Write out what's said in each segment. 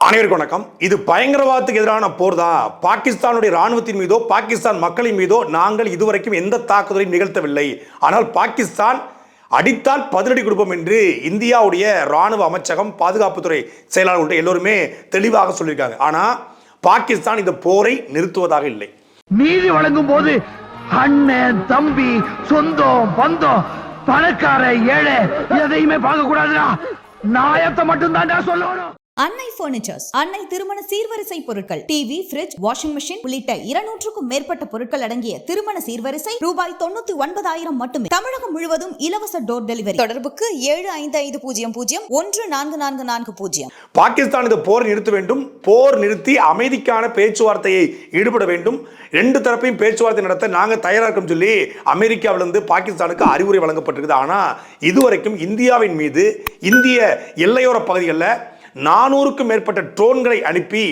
அனைவருக்கும் வணக்கம். இது பயங்கரவாதத்துக்கு எதிரான போர் தான் பாகிஸ்தானுடைய ராணுவத்தின் மீதோ பாகிஸ்தான் மக்களின் மீதோ நாங்கள் இதுவரைக்கும் எந்த தாக்குதலையும் நிகழ்த்தவில்லை. ஆனால் பாகிஸ்தான் அடித்தால் பதிலடி கொடுப்போம் என்று இந்தியாவுடைய ராணுவ அமைச்சகம் பாதுகாப்புத்துறை செயலாளர்கள் எல்லோருமே தெளிவாக சொல்லியிருக்காங்க. ஆனால் பாகிஸ்தான் இந்த போரை நிறுத்துவதாக இல்லை. நீதி வழங்கும் போது அண்ணன் தம்பி சொந்தம் பந்தம் பணக்கார ஏழை எதையுமே பார்க்க கூடாதுடா நாயத்தை மட்டும் தான் சொல்லணும். அன்னை பர்னிச்சர்ஸ் அன்னை திருமண சீர்வரிசை பொருட்கள் டிவி பிரிட்ஜ் வாஷிங் மிஷின் உள்ளிட்ட இருநூற்றுக்கும் மேற்பட்ட பொருட்கள் அடங்கிய திருமண சீர்வரிசை ரூபாய் தொண்ணூத்தி ஒன்பதாயிரம் மட்டுமே. தமிழகம் முழுவதும் இலவச டோர் டெலிவரி தொடர்புக்கு ஏழு ஐந்து ஐந்து பூஜ்ஜியம் பூஜ்ஜியம் ஒன்று நான்கு நான்கு நான்கு பூஜ்ஜியம். பாகிஸ்தான் இந்த நிறுத்த வேண்டும். போர் நிறுத்தி அமைதிக்கான பேச்சுவார்த்தையை ஈடுபட வேண்டும். ரெண்டு தரப்பையும் பேச்சுவார்த்தை நடத்த நாங்கள் தயாராக இருக்கோம் சொல்லி அமெரிக்காவிலிருந்து பாகிஸ்தானுக்கு அறிவுரை வழங்கப்பட்டிருக்குது. ஆனால் இதுவரைக்கும் இந்தியாவின் மீது இந்திய எல்லையோர பகுதிகளில் நானூறுக்கும் மேற்பட்ட ட்ரோன்களை அனுப்பி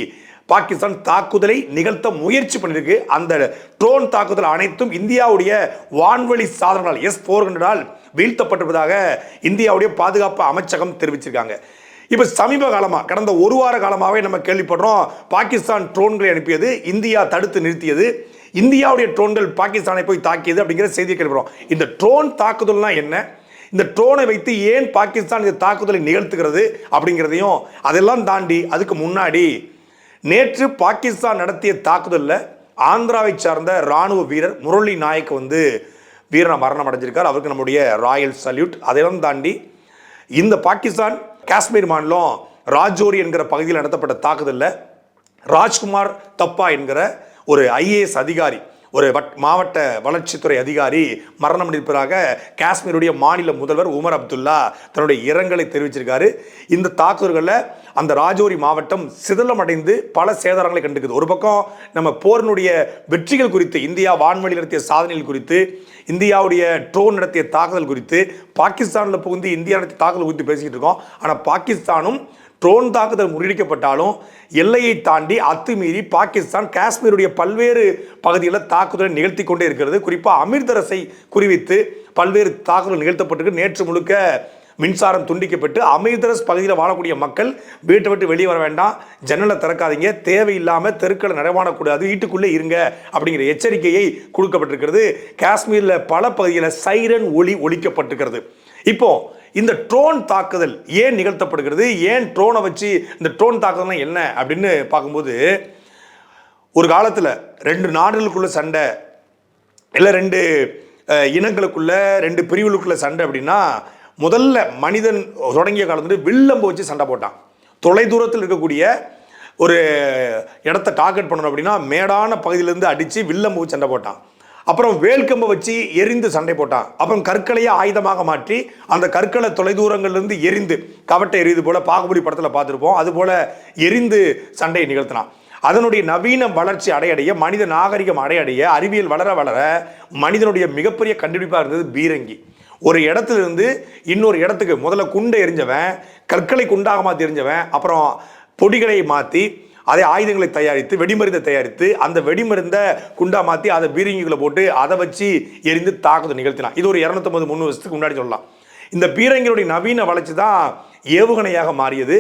பாகிஸ்தான் தாக்குதலை நிகழ்த்த முயற்சி பண்ணியிருக்கு அந்த ட்ரோன் தாக்குதல் அனைத்தும் இந்தியாவுடைய வான்வழி சாதனங்களால் எஸ் ஃபோர் ஹண்ட்ரடால் வீழ்த்தப்பட்டிருப்பதாக இந்தியாவுடைய பாதுகாப்பு அமைச்சகம் தெரிவிச்சிருக்காங்க. இப்போ சமீப காலமாக கடந்த ஒரு வார காலமாகவே நம்ம கேள்விப்படுறோம் பாகிஸ்தான் ட்ரோன்களை அனுப்பியது இந்தியா தடுத்து நிறுத்தியது இந்தியாவுடைய ட்ரோன்கள் பாகிஸ்தானை போய் தாக்கியது அப்படிங்கிற செய்தியை கேள்விப்படுறோம். இந்த ட்ரோன் தாக்குதல்னால் என்ன? இந்த ட்ரோனை வைத்து ஏன் பாகிஸ்தான் இந்த தாக்குதலை நிகழ்த்துகிறது அப்படிங்கிறதையும் அதெல்லாம் தாண்டி அதுக்கு முன்னாடி நேற்று பாகிஸ்தான் நடத்திய தாக்குதலில் ஆந்திராவை சார்ந்த ராணுவ வீரர் முரளி நாயக் வந்து வீரனை மரணம் அடைஞ்சிருக்கார். அவருக்கு நம்முடைய ராயல் சல்யூட். அதெல்லாம் தாண்டி இந்த பாகிஸ்தான் காஷ்மீர் மாநிலம் ராஜோரி என்கிற பகுதியில் நடத்தப்பட்ட தாக்குதலில் ராஜ்குமார் தப்பா என்கிற ஒரு ஐஏஎஸ் அதிகாரி ஒரு வட் மாவட்ட வளர்ச்சித்துறை அதிகாரி மரணம் அடைப்பதாக காஷ்மீருடைய மாநில முதல்வர் உமர் அப்துல்லா தன்னுடைய இரங்கலை தெரிவிச்சிருக்காரு. இந்த தாக்குதல்களில் அந்த ராஜோரி மாவட்டம் சிதலமடைந்து பல சேதாரங்களை கண்டுக்குது. ஒரு பக்கம் நம்ம போரினுடைய வெற்றிகள் குறித்து இந்தியா வான்வழி நடத்திய சாதனைகள் குறித்து இந்தியாவுடைய ட்ரோன் நடத்திய தாக்குதல் குறித்து பாகிஸ்தானில் புகுந்து இந்தியா நடத்திய தாக்குதல் குறித்து பேசிக்கிட்டு இருக்கோம். ஆனால் பாகிஸ்தானும் ட்ரோன் தாக்குதல் முறியடிக்கப்பட்டாலும் எல்லையை தாண்டி அத்துமீறி பாகிஸ்தான் காஷ்மீருடைய பல்வேறு பகுதிகளில் தாக்குதலை நிகழ்த்தி கொண்டே இருக்கிறது. குறிப்பாக அமிர்தரசை குறிவித்து பல்வேறு தாக்குதல் நிகழ்த்தப்பட்டிருக்கு. நேற்று முழுக்க மின்சாரம் துண்டிக்கப்பட்டு அமிர்தரஸ் பகுதியில் வாழக்கூடிய மக்கள் வீட்டை விட்டு வெளியே வர வேண்டாம். ஜன்னலை திறக்காதீங்க. தேவையில்லாமல் தெருக்களை நடமாடக்கூடாது வீட்டுக்குள்ளே இருங்க அப்படிங்கிற எச்சரிக்கையை கொடுக்கப்பட்டிருக்கிறது. காஷ்மீரில் பல பகுதியில் சைரன் ஒளி ஒழிக்கப்பட்டிருக்கிறது இப்போது இந்த ட்ரோன் தாக்குதல் ஏன் நிகழ்த்தப்படுகிறது? ஏன் ட்ரோனை வச்சு இந்த ட்ரோன் தாக்குதல்னா என்ன? அப்படின்னு பார்க்கும்போது ஒரு காலத்தில் ரெண்டு நாடுகளுக்குள்ள சண்டை இல்லை ரெண்டு இனங்களுக்குள்ள ரெண்டு பிரிவுகளுக்குள்ள சண்டை அப்படின்னா முதல்ல மனிதன் தொடங்கிய காலத்துல வில்லம்பு வச்சு சண்டை போட்டான். தொலை தூரத்தில் இருக்கக்கூடிய ஒரு இடத்த டார்கெட் பண்ணணும் அப்படின்னா மேடான பகுதியிலேருந்து அடித்து வில்லம்பு சண்டை போட்டான். அப்புறம் வேல்கம்பை வச்சு எரிந்து சண்டை போட்டான். அப்புறம் கற்களையே ஆயுதமாக மாற்றி அந்த கற்களை தொலைதூரங்கள்லேருந்து எரிந்து கவட்டை எரியுது போல் பாகுபலி படத்தில் பார்த்துருப்போம். அதுபோல் எரிந்து சண்டையை நிகழ்த்தினான். அதனுடைய நவீன வளர்ச்சி அடையடைய மனித நாகரிகம் அடையடைய அறிவியல் வளர வளர மனிதனுடைய மிகப்பெரிய கண்டுபிடிப்பாக இருந்தது பீரங்கி. ஒரு இடத்துல இருந்து இன்னொரு இடத்துக்கு முதல்ல குண்டை எரிஞ்சவன் கற்களை குண்டாக மாற்றி எரிஞ்சவன் அப்புறம் பொடிகளை மாற்றி அதே ஆயுதங்களை தயாரித்து வெடிமருந்தை தயாரித்து அந்த வெடிமருந்தை குண்டா மாற்றி அதை பீரங்கிகளை போட்டு அதை வச்சு எரிந்து தாக்குதல் நிகழ்த்தினான். இது ஒரு இரநூத்தொம்பது முந்நூறு வருஷத்துக்கு முன்னாடி சொல்லலாம். இந்த பீரங்கிகளுடைய நவீன வளர்ச்சி தான் ஏவுகணையாக மாறியது.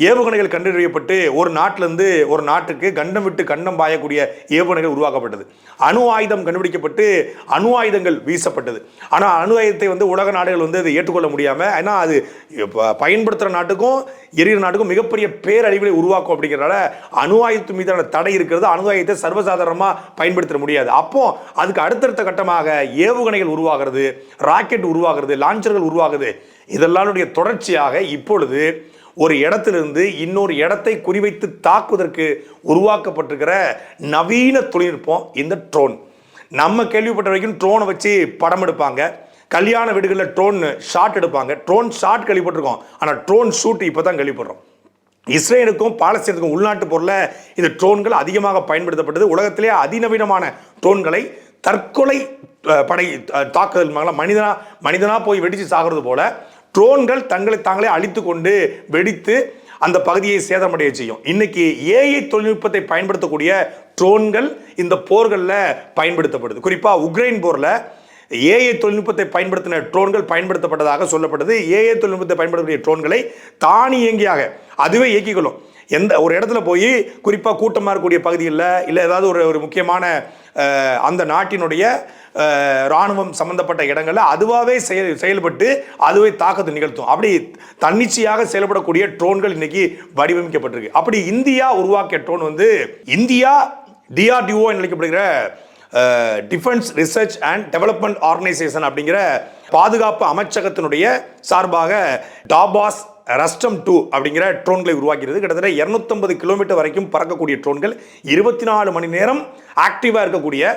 ஏவுகணைகள் கண்டறியப்பட்டு ஒரு நாட்டிலேருந்து ஒரு நாட்டுக்கு கண்டம் விட்டு கண்டம் பாயக்கூடிய ஏவுகணைகள் உருவாக்கப்பட்டது. அணு ஆயுதம் கண்டுபிடிக்கப்பட்டு அணு ஆயுதங்கள் வீசப்பட்டது. ஆனால் அணு ஆயுதத்தை வந்து உலக நாடுகள் வந்து அதை ஏற்றுக்கொள்ள முடியாமல் ஏன்னா அது ப- பயன்படுத்துகிற நாட்டுக்கும் எரிகிற நாட்டுக்கும் மிகப்பெரிய பேரழிவுகளை உருவாக்கும் அப்படிங்கிறனால அணு ஆயுதத்து மீதான தடை இருக்கிறது. அணு ஆயுதத்தை சர்வசாதாரணமாக பயன்படுத்த முடியாது. அப்போ அதுக்கு அடுத்தடுத்த கட்டமாக ஏவுகணைகள் உருவாகிறது ராக்கெட் உருவாகிறது லான்ச்சர்கள் உருவாகுது. இதெல்லாம் தொடர்ச்சியாக இப்பொழுது ஒரு இடத்திலிருந்து இன்னொரு இடத்தை குறிவைத்து தாக்குவதற்கு உருவாக்கப்பட்டிருக்கிற நவீன தொழில்நுட்பம் இந்த ட்ரோன். நம்ம கேள்விப்பட்ட வரைக்கும் ட்ரோனை வச்சு படம் எடுப்பாங்க. கல்யாண வீடுகளில் ட்ரோன் ஷாட் எடுப்பாங்க. ட்ரோன் ஷாட் கேள்விப்பட்டிருக்கோம். ஆனால் ட்ரோன் ஷூட் இப்போ தான் கேள்விப்படுறோம். இஸ்ரேலுக்கும் பாலஸ்தீனுக்கும் உள்நாட்டு பொருளை இந்த ட்ரோன்கள் அதிகமாக பயன்படுத்தப்பட்டது. உலகத்திலே அதிநவீனமான ட்ரோன்களை தற்கொலை படை தாக்குதல் மனிதனா மனிதனாக போய் வெடித்து சாகிறது போல ட்ரோன்கள் தங்களை தாங்களே அழித்து கொண்டு வெடித்து அந்த பகுதியை சேதமடைய செய்யும். இன்னைக்கு ஏஐ தொழில்நுட்பத்தை பயன்படுத்தக்கூடிய ட்ரோன்கள் இந்த போர்களில் பயன்படுத்தப்படுது. குறிப்பாக உக்ரைன் போரில் ஏஐ தொழில்நுட்பத்தை பயன்படுத்தின ட்ரோன்கள் பயன்படுத்தப்பட்டதாக சொல்லப்பட்டது ஏஐ தொழில்நுட்பத்தை பயன்படுத்தக்கூடிய ட்ரோன்களை தானியங்கியாக அதுவே இயக்கிக்கொள்ளும். எந்த ஒரு இடத்துல போய் குறிப்பாக கூட்டமாக இருக்கக்கூடிய பகுதிகளில் இல்லை ஏதாவது ஒரு ஒரு முக்கியமான அந்த நாட்டினுடைய இராணுவம் ராணுவம் சம்பந்தப்பட்ட இடங்களில் அதுவாகவே செயல் செயல்பட்டு அதுவே தாக்கத்தை நிகழ்த்தும். அப்படி தன்னிச்சையாக செயல்படக்கூடிய ட்ரோன்கள் இன்னைக்கு வடிவமைக்கப்பட்டிருக்கு. அப்படி இந்தியா உருவாக்கிய ட்ரோன் வந்து India DRDO நினைக்கப்படுகிற defence research and development organisation அப்படிங்கிற பாதுகாப்பு அமைச்சகத்தினுடைய சார்பாக டாபாஸ் ரஸ்டம் டூ அப்படிங்கிற ட்ரோன்களை உருவாக்கிறது. கிட்டத்தட்ட 250 கிலோமீட்டர் வரைக்கும் பறக்கக்கூடிய ட்ரோன்கள் இருபத்தி நாலு மணி நேரம் ஆக்டிவாக இருக்கக்கூடிய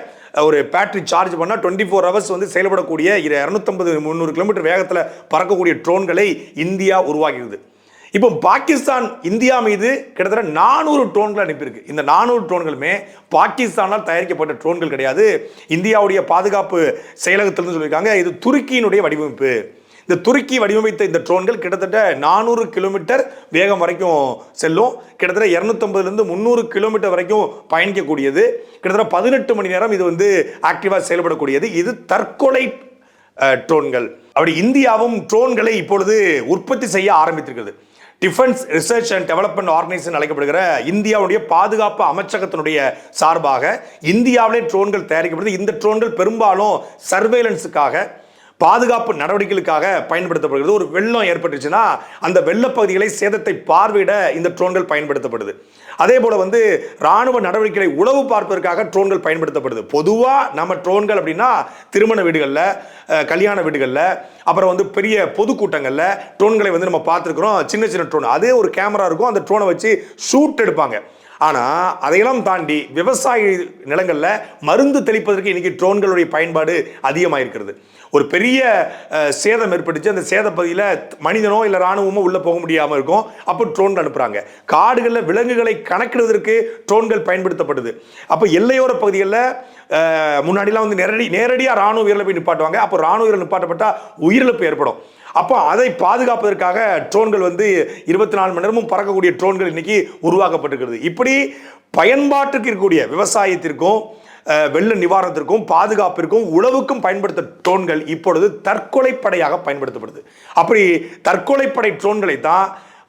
ஒரு பேட்டரி சார்ஜ் பண்ணால் டுவெண்ட்டி ஃபோர் ஹவர்ஸ் வந்து செயல்படக்கூடிய இரு இரநூத்தம்பது முந்நூறு கிலோமீட்டர் வேகத்தில் பறக்கக்கூடிய ட்ரோன்களை இந்தியா உருவாக்கியது இப்போ பாகிஸ்தான் இந்தியா மீது கிட்டத்தட்ட நானூறு ட்ரோன்கள் அனுப்பியிருக்கு. இந்த நானூறு ட்ரோன்களுமே பாகிஸ்தானால் தயாரிக்கப்பட்ட ட்ரோன்கள் கிடையாது. இந்தியாவுடைய பாதுகாப்பு செயலகத்திலிருந்து சொல்லியிருக்காங்க இது துருக்கியினுடைய வடிவமைப்பு. இந்த துருக்கி வடிவமைத்த இந்த ட்ரோன்கள் கிட்டத்தட்ட நானூறு கிலோமீட்டர் வேகம் வரைக்கும் செல்லும். கிட்டத்தட்ட இரநூத்தம்பதுலேருந்து முந்நூறு கிலோமீட்டர் வரைக்கும் பயணிக்கக்கூடியது. கிட்டத்தட்ட பதினெட்டு மணி நேரம் இது வந்து ஆக்டிவாக செயல்படக்கூடியது. இது தற்கொலை ட்ரோன்கள். அப்படி இந்தியாவும் ட்ரோன்களை இப்பொழுது உற்பத்தி செய்ய ஆரம்பித்திருக்கிறது. Defence research and development organisation அழைக்கப்படுகிற இந்தியாவுடைய பாதுகாப்பு அமைச்சகத்தினுடைய சார்பாக இந்தியாவிலே ட்ரோன்கள் தயாரிக்கப்படுது. இந்த ட்ரோன்கள் பெரும்பாலும் சர்வேலன்ஸுக்காக பாதுகாப்பு நடவடிக்கைகளுக்காக பயன்படுத்தப்படுகிறது. ஒரு வெள்ளம் ஏற்பட்டுச்சுன்னா அந்த வெள்ளப்பகுதிகளை சேதத்தை பார்வையிட இந்த ட்ரோன்கள் பயன்படுத்தப்படுது. அதே போல வந்து ராணுவ நடவடிக்கைகளை உளவு பார்ப்பதற்காக ட்ரோன்கள் பயன்படுத்தப்படுது. பொதுவாக நம்ம ட்ரோன்கள் அப்படின்னா திருமண வீடுகளில் கல்யாண வீடுகளில் அப்புறம் வந்து பெரிய பொதுக்கூட்டங்களில் ட்ரோன்களை வந்து நம்ம பார்த்துருக்குறோம். சின்ன சின்ன ட்ரோன். அதே ஒரு கேமரா இருக்கும். அந்த ட்ரோனை வச்சு ஷூட் எடுப்பாங்க. ஆனால் அதையெல்லாம் தாண்டி விவசாய நிலங்களில் மருந்து தெளிப்பதற்கு இன்னைக்கு ட்ரோன்களுடைய பயன்பாடு அதிகமாக இருக்கிறது ஒரு பெரிய சேதம் ஏற்பட்டுச்சு. அந்த சேத பகுதியில் மனிதனோ இல்லை ராணுவமோ உள்ளே போக முடியாமல் இருக்கும். அப்போ ட்ரோன் அனுப்புகிறாங்க காடுகளில் விலங்குகளை கணக்கிடுவதற்கு ட்ரோன்கள் பயன்படுத்தப்படுது அப்போ எல்லையோர பகுதிகளில் முன்னாடிலாம் வந்து நேரடி நேரடியாக ராணுவ வீரர்களை போய் நிப்பாட்டுவாங்க. அப்போ ராணுவ வீரர் நிப்பாட்டப்பட்டால் உயிரிழப்பு ஏற்படும். அப்போ அதை பாதுகாப்பதற்காக ட்ரோன்கள் வந்து இருபத்தி நாலு மணி நேரமும் பறக்கக்கூடிய ட்ரோன்கள் இன்னைக்கு உருவாக்கப்பட்டிருக்கிறது. இப்படி பயன்பாட்டுக்கு இருக்கக்கூடிய விவசாயத்திற்கும் வெள்ள நிவாரணத்திற்கும் பாதுகாப்பிற்கும் உளவுக்கும் பயன்படுத்த ட்ரோன்கள் இப்பொழுது தற்கொலைப்படையாக பயன்படுத்தப்படுது. அப்படி தற்கொலைப்படை ட்ரோன்களை தான்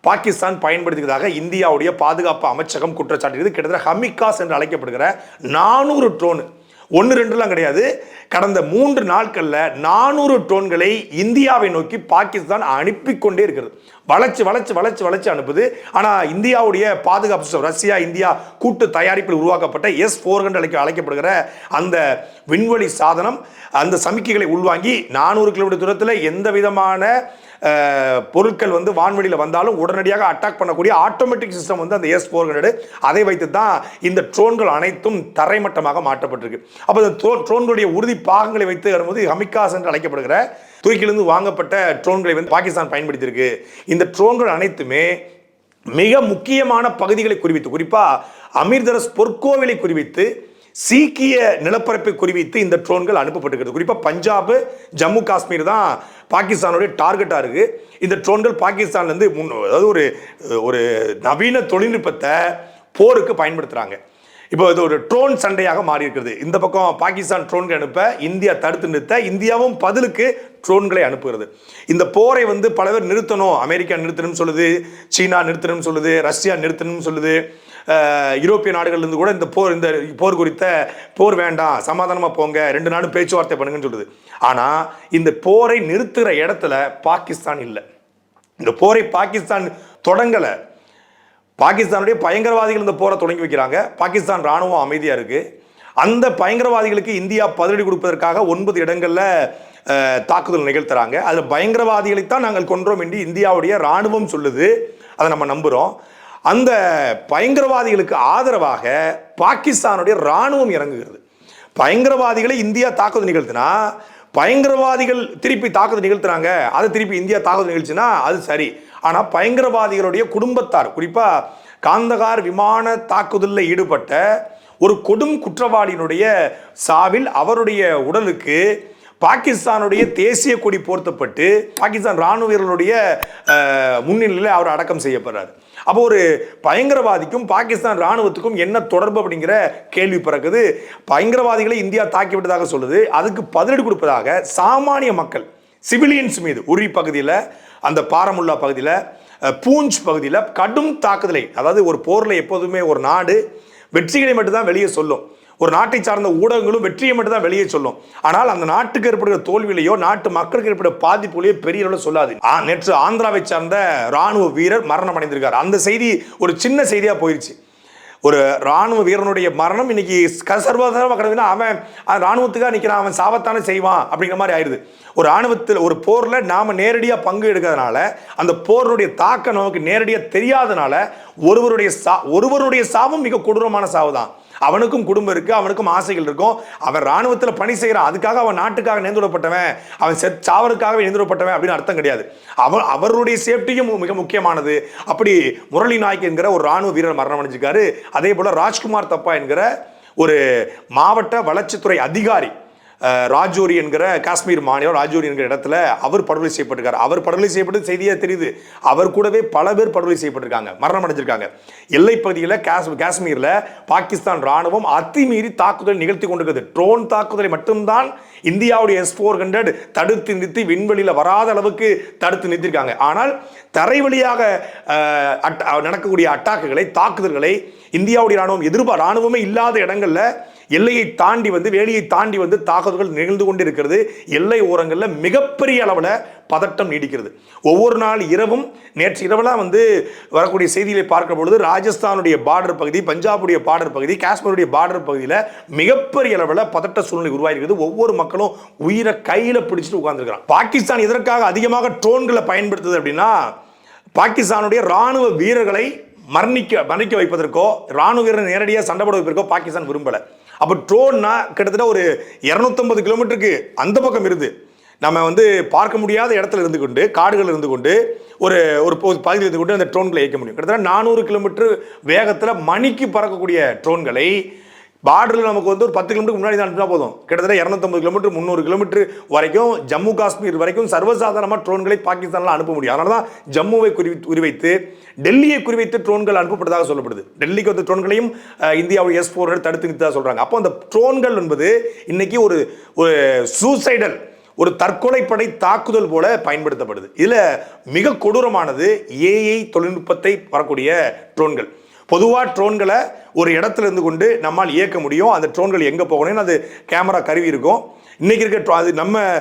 பாகிஸ்தான் பயன்படுத்துகிறதாக இந்தியாவுடைய பாதுகாப்பு அமைச்சகம் குற்றச்சாட்டுகிறது. கிட்டத்தட்ட ஹமிகாஸ் என்று அழைக்கப்படுகிற நானூறு ட்ரோனு ஒன்று ரெண்டுலாம் கிடையாது. கடந்த மூன்று நாட்களில் நானூறு டோன்களை இந்தியாவை நோக்கி பாகிஸ்தான் அனுப்பி கொண்டே இருக்கிறது. வளைச்சு வளைச்சு வளைச்சு வளைச்சு அனுப்புது. ஆனால் இந்தியாவுடைய பாதுகாப்பு ரஷ்யா இந்தியா கூட்டு தயாரிப்பில் உருவாக்கப்பட்ட எஸ் ஃபோர் ஹண்ட்ரட் அழைக்க அழைக்கப்படுகிற அந்த விண்வெளி சாதனம் அந்த சமிக்கைகளை உள்வாங்கி நானூறு கிலோமீட்டர் தூரத்தில் எந்த விதமான பொருட்கள் வந்து வான்வெளியில் வந்தாலும் உடனடியாக அட்டாக் பண்ணக்கூடிய ஆட்டோமேட்டிக் சிஸ்டம் வந்து அந்த எஸ் ஃபோர் அதை வைத்து தான் இந்த ட்ரோன்கள் அனைத்தும் தரைமட்டமாக மாற்றப்பட்டிருக்கு. அப்போ இந்த ட்ரோன்களுடைய உறுதி பாகங்களை வைத்து வரும்போது ஹமிகாஸ் என்று அழைக்கப்படுகிற துருக்கியிலிருந்து வாங்கப்பட்ட ட்ரோன்களை வந்து பாகிஸ்தான் பயன்படுத்தியிருக்கு. இந்த ட்ரோன்கள் அனைத்துமே மிக முக்கியமான பகுதிகளை குறிவித்து குறிப்பாக அமிர்தரஸ் பொற்கோவிலை குறிவித்து சீக்கிய நிலப்பரப்பை குறிவித்து இந்த ட்ரோன்கள் அனுப்பப்பட்டிருக்கிறது. குறிப்பாக பஞ்சாப் ஜம்மு காஷ்மீர் தான் பாகிஸ்தானுடைய டார்கெட்டாக இருக்குது இந்த ட்ரோன்கள் பாகிஸ்தான்லேருந்து முன் அதாவது ஒரு ஒரு நவீன தொழில்நுட்பத்தை போருக்கு பயன்படுத்துகிறாங்க இப்போ இது ஒரு ட்ரோன் சண்டையாக மாறி இருக்கிறது இந்த பக்கம் பாகிஸ்தான் ட்ரோன்கள் அனுப்ப இந்தியா தடுத்து நிறுத்த இந்தியாவும் பதிலுக்கு ட்ரோன்களை அனுப்புகிறது. இந்த போரை வந்து பல பேர் நிறுத்தணும். அமெரிக்கா நிறுத்தணும்னு சொல்லுது சீனா நிறுத்தணும்னு சொல்லுது ரஷ்யா நிறுத்தணும்னு சொல்லுது. யூரோப்பிய நாடுகள்லேருந்து கூட இந்த போர் இந்த போர் குறித்த போர் வேண்டாம் சமாதானமாக போங்க ரெண்டு நாடும் பேச்சுவார்த்தை பண்ணுங்கன்னு சொல்லுது. ஆனால் இந்த போரை நிறுத்துகிற இடத்துல பாகிஸ்தான் இல்லை. இந்த போரை பாகிஸ்தான் தொடங்கலை. பாகிஸ்தானுடைய பயங்கரவாதிகள் இந்த போரை தொடங்கி வைக்கிறாங்க. பாகிஸ்தான் ராணுவம் அமைதியாக இருக்குது அந்த பயங்கரவாதிகளுக்கு இந்தியா பதிலடி கொடுப்பதற்காக ஒன்பது இடங்களில் தாக்குதல் நிகழ்த்துறாங்க. அதில் பயங்கரவாதிகளைத்தான் நாங்கள் கொன்றோம் என்று இந்தியாவுடைய ராணுவம் சொல்லுது. அதை நம்ம நம்புகிறோம் அந்த பயங்கரவாதிகளுக்கு ஆதரவாக பாகிஸ்தானுடைய ராணுவம் இறங்குகிறது. பயங்கரவாதிகளை இந்தியா தாக்குதல் நிகழ்த்தினா பயங்கரவாதிகள் திருப்பி தாக்குதல் நிகழ்த்துறாங்க அதை திருப்பி இந்தியா தாக்குதல் நிகழ்ச்சினா அது சரி. ஆனால் பயங்கரவாதிகளுடைய குடும்பத்தார் குறிப்பாக காந்தகார் விமான தாக்குதலில் ஈடுபட்ட ஒரு கொடும் குற்றவாளியினுடைய சாவில் அவருடைய உடலுக்கு பாகிஸ்தானுடைய தேசிய கொடி போர்த்தப்பட்டு பாகிஸ்தான் ராணுவ வீரர்களுடைய முன்னிலையில் அவர் அடக்கம் செய்யப்படுறார். அப்போ ஒரு பயங்கரவாதிக்கும் பாகிஸ்தான் ராணுவத்துக்கும் என்ன தொடர்பு அப்படிங்கிற கேள்வி பிறகுது பயங்கரவாதிகளை இந்தியா தாக்கிவிட்டதாக சொல்லுது. அதுக்கு பதிலடி கொடுப்பதாக சாமானிய மக்கள் சிவிலியன்ஸ் மீது உரி பகுதியில் அந்த பாரமுல்லா பகுதியில் பூஞ்ச் பகுதியில் கடும் தாக்குதலை அதாவது ஒரு போரில் எப்போதுமே ஒரு நாடு வெற்றிகளை மட்டும்தான் வெளியே சொல்லும். ஒரு நாட்டை சார்ந்த ஊடகங்களும் வெற்றியை மட்டும் தான் வெளியே சொல்லும். ஆனால் அந்த நாட்டுக்கு ஏற்படுகிற தோல்வியிலையோ நாட்டு மக்களுக்கு ஏற்படுகிற பாதிப்புலையோ பெரிய அளவில் சொல்லாது. ஆ, நேற்று ஆந்திராவை சார்ந்த ராணுவ வீரர் மரணம் அடைந்திருக்கார். அந்த செய்தி ஒரு சின்ன செய்தியாக போயிடுச்சு ஒரு ராணுவ வீரனுடைய மரணம் இன்னைக்கு க- சர்வசாதாரணமாக அவன் ராணுவத்துக்காக நிற்கிறான் அவன் சாபத்தானே செய்வான் அப்படிங்கிற மாதிரி ஆயிடுது. ஒரு ராணுவத்தில் ஒரு போரில் நாம் நேரடியாக பங்கு எடுக்கிறதுனால அந்த போருடைய தாக்கம் நமக்கு நேரடியாக தெரியாதனால ஒருவருடைய சா ஒருவருடைய சாவும் மிக கொடூரமான சாவு தான் அவனுக்கும் குடும்பம் இருக்கு அவனுக்கும் ஆசைகள் இருக்கும். அவன் ராணுவத்தில் பணி செய்கிறான் அதுக்காக அவன் நாட்டுக்காக நேர்ந்துவிடப்பட்டவன் அவன் செத் சாவருக்காகவே நேர்ந்துவிடப்பட்டவன் அப்படின்னு அர்த்தம் கிடையாது. அவன் அவருடைய சேஃப்டியும் மிக முக்கியமானது. அப்படி முரளி நாயக் என்கிற ஒரு ராணுவ வீரர் மரணம் அடைஞ்சிருக்காரு. அதே போல ராஜ்குமார் தப்பா என்கிற ஒரு மாவட்ட வளர்ச்சித்துறை அதிகாரி ராஜோரி என்கிற காஷ்மீர் மாநிலம் ராஜோரி என்கிற இடத்துல அவர் படுகொலை செய்யப்பட்டிருக்கார். அவர் படுகொலை செய்யப்பட்டு செய்தியாக தெரியுது. அவர் கூடவே பல பேர் படுகொலை செய்யப்பட்டிருக்காங்க. மரணம் அடைஞ்சிருக்காங்க. எல்லைப்பகுதியில் பகுதியில் காஷ்மீரில் பாகிஸ்தான் ராணுவம் அத்துமீறி தாக்குதல் நிகழ்த்தி கொண்டிருக்கிறது ட்ரோன் தாக்குதலை மட்டும்தான் இந்தியாவுடைய எஸ் ஃபோர் ஹண்ட்ரட் தடுத்து நிறுத்தி விண்வெளியில் வராத அளவுக்கு தடுத்து நிறுத்திருக்காங்க ஆனால் தரை வழியாக நடக்கக்கூடிய அட்டாக்குகளை தாக்குதல்களை இந்தியாவுடைய ராணுவம் எதிர்பார் ராணுவமே இல்லாத இடங்களில் எல்லையை தாண்டி வந்து வேலியை தாண்டி வந்து தாக்குதல்கள் நிகழ்ந்து கொண்டு இருக்கிறது எல்லை ஓரங்களில் மிகப்பெரிய அளவில் பதட்டம் நீடிக்கிறது. ஒவ்வொரு நாள் இரவும் நேற்று இரவெல்லாம் வந்து வரக்கூடிய செய்திகளை பார்க்கும் பொழுது ராஜஸ்தானுடைய பார்டர் பகுதி பஞ்சாபுடைய பார்டர் பகுதி காஷ்மீருடைய பார்டர் பகுதியில் மிகப்பெரிய அளவில் பதட்ட சூழ்நிலை உருவாகிறது ஒவ்வொரு மக்களும் உயிரை கையில் பிடிச்சிட்டு உட்கார்ந்துருக்கிறான் பாகிஸ்தான் இதற்காக அதிகமாக ட்ரோன்களை பயன்படுத்துது அப்படின்னா பாகிஸ்தானுடைய ராணுவ வீரர்களை மரணிக்க மரணிக்க வைப்பதற்கோ ராணுவ வீரர் நேரடியாக சண்டை போட வைப்பதற்கோ பாகிஸ்தான் விரும்பலை. அப்போ ட்ரோன்னா கிட்டத்தட்ட ஒரு இரநூத்தம்பது கிலோமீட்டருக்கு அந்த பக்கம் இருந்து. நம்ம வந்து பார்க்க முடியாத இடத்துல இருந்து கொண்டு காடுகள் இருந்து கொண்டு ஒரு ஒரு பகுதியில் இருந்து கொண்டு அந்த ட்ரோன்களை இயக்க முடியும். கிட்டத்தட்ட நானூறு கிலோமீட்டர் வேகத்தில் மணிக்கு பறக்கக்கூடிய ட்ரோன்களை பார்டரில் நமக்கு வந்து ஒரு பத்து கிலோமீட்டர் முன்னாடி தான் அனுப்பினா போதும். கிட்டத்தட்ட இரநூத்தம்பது கிலோமீட்டர் முந்நூறு கிலோமீட்டர் வரைக்கும் ஜம்மு காஷ்மீர் வரைக்கும் சர்வசாதாரணமாக ட்ரோன்களை பாகிஸ்தானில் அனுப்ப முடியும். அதனால தான் ஜம்முவை குறி குறிவைத்து டெல்லியை குறிவைத்து ட்ரோன்கள் அனுப்பப்பட்டதாக சொல்லப்படுது. டெல்லிக்கு வந்த ட்ரோன்களையும் இந்தியாவுடைய எஸ் போர்கள் தடுத்து நிறுத்ததாக சொல்கிறாங்க அப்போ அந்த ட்ரோன்கள் என்பது இன்னைக்கு ஒரு ஒரு சூசைடல் ஒரு தற்கொலைப்படை தாக்குதல் போல பயன்படுத்தப்படுது. இதில் மிக கொடூரமானது ஏஐ தொழில்நுட்பத்தை வரக்கூடிய ட்ரோன்கள். பொதுவாக ட்ரோன்களை ஒரு இடத்துல இருந்து கொண்டு நம்மால் இயக்க முடியும். அந்த ட்ரோன்கள் எங்கே போகணும்னு அது கேமரா கருவி இருக்கும். இன்றைக்கி இருக்க tro- அது நம்ம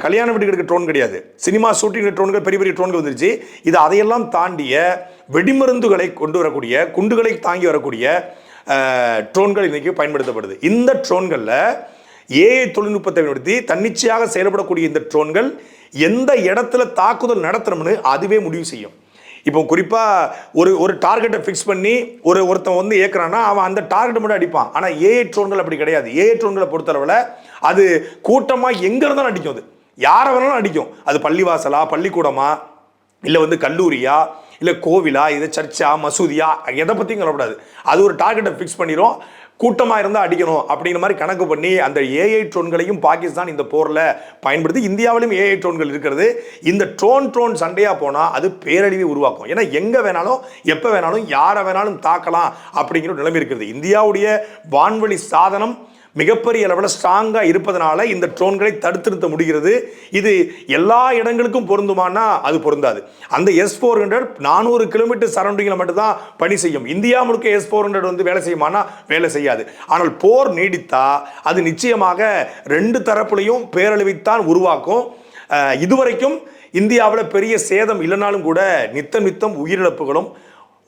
கல்யாண வீட்டுக்கு இருக்க ட்ரோன் கிடையாது. சினிமா ஷூட்டிங் ட்ரோன்கள் பெரிய பெரிய ட்ரோன்கள் வந்துருச்சு. இது அதையெல்லாம் தாண்டிய வெடிமருந்துகளை கொண்டு வரக்கூடிய குண்டுகளை தாங்கி வரக்கூடிய ட்ரோன்கள் இன்றைக்கி பயன்படுத்தப்படுது. இந்த ட்ரோன்களில் ஏஐ தொழில்நுட்பத்தை பயன்படுத்தி தன்னிச்சையாக செயல்படக்கூடிய இந்த ட்ரோன்கள் எந்த இடத்துல தாக்குதல் நடத்தணும்னு அதுவே முடிவு செய்யும். இப்போ குறிப்பாக ஒரு ஒரு டார்கெட்டை ஃபிக்ஸ் பண்ணி ஒரு ஒருத்தன் வந்து ஏற்கிறான்னா அவன் அந்த டார்கெட்டை மட்டும் அடிப்பான். ஆனால் ஏஐ ட்ரோன்கள் அப்படி கிடையாது. ஏஐ ட்ரோன்களை பொறுத்தளவில் அது கூட்டமாக எங்கே இருந்தாலும் அடிக்கும் அது. யாரை வேணாலும் அடிக்கும். அது பள்ளிவாசலா பள்ளிக்கூடமா இல்லை வந்து கல்லூரியா இல்லை கோவிலா இது சர்ச்சா மசூதியா எதை பற்றியும் கவலைப்படாது. அது ஒரு டார்கெட்டை ஃபிக்ஸ் பண்ணிடும் கூட்டமாக இருந்தால் அடிக்கணும் அப்படிங்கிற மாதிரி கணக்கு பண்ணி அந்த ஏஐ ட்ரோன்களையும் பாகிஸ்தான் இந்த போரில் பயன்படுத்தி இந்தியாவிலும் ஏஐ ட்ரோன்கள் இருக்கிறது. இந்த ட்ரோன் ட்ரோன் சண்டையாக போனால் அது பேரழிவை உருவாக்கும். ஏன்னா எங்கே வேணாலும் எப்போ வேணாலும் யாரை வேணாலும் தாக்கலாம் அப்படிங்கிற ஒரு நிலைமை இருக்கிறது. இந்தியாவுடைய வான்வழி சாதனம் மிகப்பெரிய அளவில் ஸ்ட்ராங்காக இருப்பதனால இந்த ட்ரோன்களை தடுத்து நிறுத்த முடிகிறது. இது எல்லா இடங்களுக்கும் பொருந்துமானா அது பொருந்தாது. அந்த எஸ் ஃபோர் ஹண்ட்ரட் நானூறு கிலோமீட்டர் சரௌண்டிங்கில் மட்டும்தான் பணி செய்யும். இந்தியா முழுக்க எஸ் ஃபோர் ஹண்ட்ரட் வந்து வேலை செய்யுமானா வேலை செய்யாது. ஆனால் போர் நீடித்தா அது நிச்சயமாக ரெண்டு தரப்புலையும் பேரழிவைத்தான் உருவாக்கும். இதுவரைக்கும் இந்தியாவில் பெரிய சேதம் இல்லைனாலும் கூட நித்தம் நித்தம் உயிரிழப்புகளும்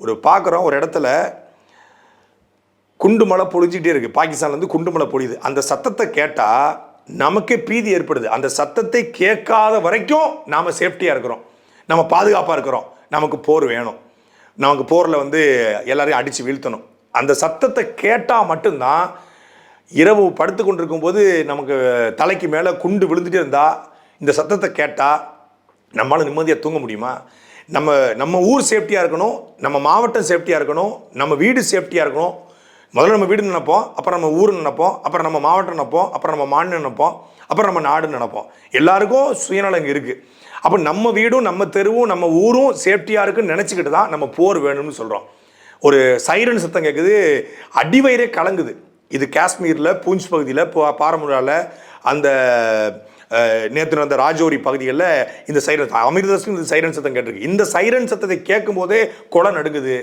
ஒரு பார்க்குறோம் ஒரு இடத்துல குண்டு மழை பொழிஞ்சிக்கிட்டே இருக்குது பாகிஸ்தான்லேருந்து குண்டு மழை பொழியுது. அந்த சத்தத்தை கேட்டால் நமக்கே பீதி ஏற்படுது. அந்த சத்தத்தை கேட்காத வரைக்கும் நாம் சேஃப்டியாக இருக்கிறோம். நம்ம பாதுகாப்பாக இருக்கிறோம். நமக்கு போர் வேணும். நமக்கு போரில் வந்து எல்லாரையும் அடித்து வீழ்த்தணும். அந்த சத்தத்தை கேட்டால் மட்டும்தான் இரவு படுத்து கொண்டிருக்கும் போது நமக்கு தலைக்கு மேலே குண்டு விழுந்துட்டே இருந்தால் இந்த சத்தத்தை கேட்டால் நம்மளால் நிம்மதியாக தூங்க முடியுமா? நம்ம நம்ம ஊர் சேஃப்டியாக இருக்கணும். நம்ம மாவட்டம் சேஃப்டியாக இருக்கணும். நம்ம வீடு சேஃப்டியாக இருக்கணும். முதல்ல நம்ம வீடு நினைப்போம் அப்புறம் நம்ம ஊர் நினைப்போம் அப்புறம் நம்ம மாவட்டம் நினைப்போம் அப்புறம் நம்ம மாநிலம் நினைப்போம் அப்புறம் நம்ம நாடு நினைப்போம். எல்லாருக்கும் சுயநலம் இங்கே இருக்குது அப்போ நம்ம வீடும் நம்ம தெருவும் நம்ம ஊரும் சேஃப்டியாக இருக்குன்னு நினச்சிக்கிட்டு தான் நம்ம போர் வேணும்னு சொல்கிறோம் ஒரு சைரன் சத்தம் கேட்குது அடிவயிறே கலங்குது. இது காஷ்மீரில் பூஞ்ச் பகுதியில் பாரமுராவில் அந்த நேற்று நடந்த ராஜோரி பகுதிகளில் இந்த சைரன் அமிர்தசம் இந்த சைரன் சத்தம் கேட்டிருக்கு. இந்த சைரன் சத்தத்தை கேட்கும் போதே கொலை நடுங்குது.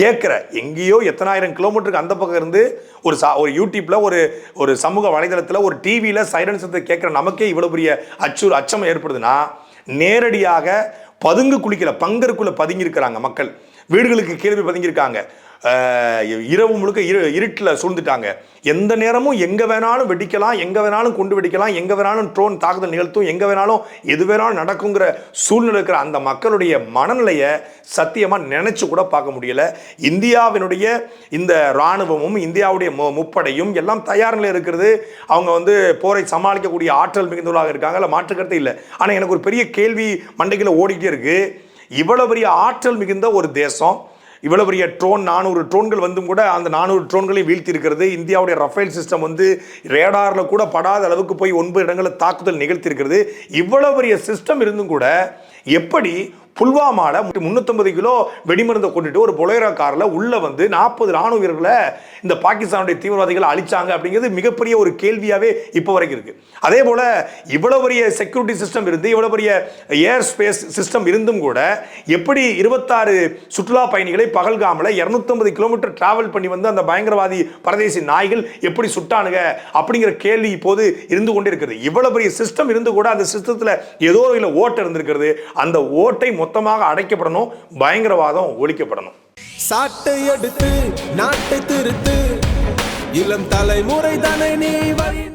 கேட்குற எங்கேயோ எத்தனாயிரம் கிலோமீட்டருக்கு அந்த பக்கம் இருந்து ஒரு சா ஒரு யூடியூப்பில் ஒரு ஒரு சமூக வலைதளத்தில் ஒரு டிவியில் சைரன் சத்தத்தை கேட்குற நமக்கே இவ்வளோ பெரிய அச்சு அச்சம் ஏற்படுதுன்னா நேரடியாக பதுங்கு குளிக்கல பங்கருக்குள்ளே பதுங்கியிருக்கிறாங்க மக்கள். வீடுகளுக்கு கேள்வி பதுங்கியிருக்காங்க. இரவு முழுக்க இரு இருட்டில் சூழ்ந்துட்டாங்க. எந்த நேரமும் எங்கே வேணாலும் வெடிக்கலாம் எங்கே வேணாலும் குண்டு வெடிக்கலாம் எங்கே வேணாலும் ட்ரோன் தாக்குதல் நிகழ்த்தும் எங்கே வேணாலும் எது வேணாலும் நடக்குங்கிற சூழ்நிலை இருக்கிற அந்த மக்களுடைய மனநிலையை சத்தியமாக நினச்சி கூட பார்க்க முடியல. இந்தியாவினுடைய இந்த இராணுவமும் இந்தியாவுடைய மு- முப்படையும் எல்லாம் தயார் நிலையில் இருக்கிறது. அவங்க வந்து போரை சமாளிக்கக்கூடிய ஆற்றல் மிகுந்தவர்களாக இருக்காங்க இல்லை மாற்றுக்கருத்து இல்லை. ஆனால் எனக்கு ஒரு பெரிய கேள்வி மண்டைக்குள்ள ஓடிக்கிட்டே இருக்குது இவ்வளோ பெரிய ஆற்றல் மிகுந்த ஒரு தேசம் இவ்வளவு பெரிய ட்ரோன் நானூறு ட்ரோன்கள் வந்தும் கூட அந்த நானூறு ட்ரோன்களையும் வீழ்த்தி இருக்கிறது இந்தியாவுடைய ரஃபேல் சிஸ்டம் வந்து ரேடாரில் கூட படாத அளவுக்கு போய் ஒன்பது இடங்களில் தாக்குதல் நிகழ்த்தியிருக்கிறது. இவ்வளோ இவ்வளவு பெரிய சிஸ்டம் இருந்தும் கூட எப்படி புல்வாமால முந்நூற்றம்பது கிலோ வெடிமருந்தை கொண்டுட்டு ஒரு பொலேரோ கார்ல உள்ள வந்து நாற்பது ராணுவ வீரர்களை இந்த பாகிஸ்தானுடைய தீவிரவாதிகளை அழிச்சாங்க அப்படிங்கிறது மிகப்பெரிய ஒரு கேள்வியாவே இப்போ வரைக்கும் இருக்கு. அதே போல இவ்வளவு பெரிய செக்யூரிட்டி சிஸ்டம் இருந்து இவ்வளவு பெரிய ஏர் ஸ்பேஸ் சிஸ்டம் இருந்தும் கூட எப்படி இருபத்தாறு சுற்றுலா பயணிகளை பகல்காமில் இரநூத்தம்பது கிலோமீட்டர் டிராவல் பண்ணி வந்து அந்த பயங்கரவாதி பரதேசி நாய்கள் எப்படி சுட்டானுங்க அப்படிங்கிற கேள்வி இப்போது இருந்து கொண்டே இருக்கிறது இவ்வளவு பெரிய சிஸ்டம் இருந்து கூட அந்த சிஸ்டத்தில் ஏதோ ஒரு ஓட்டை இருந்திருக்கிறது. அந்த ஓட்டை மொத்தமாக அடைக்கப்படணும் பயங்கரவாதம் ஒழிக்கப்படணும். சாட்டை எடுத்து நாட்டை திருத்து. இளம் தலைமுறை தானே நீ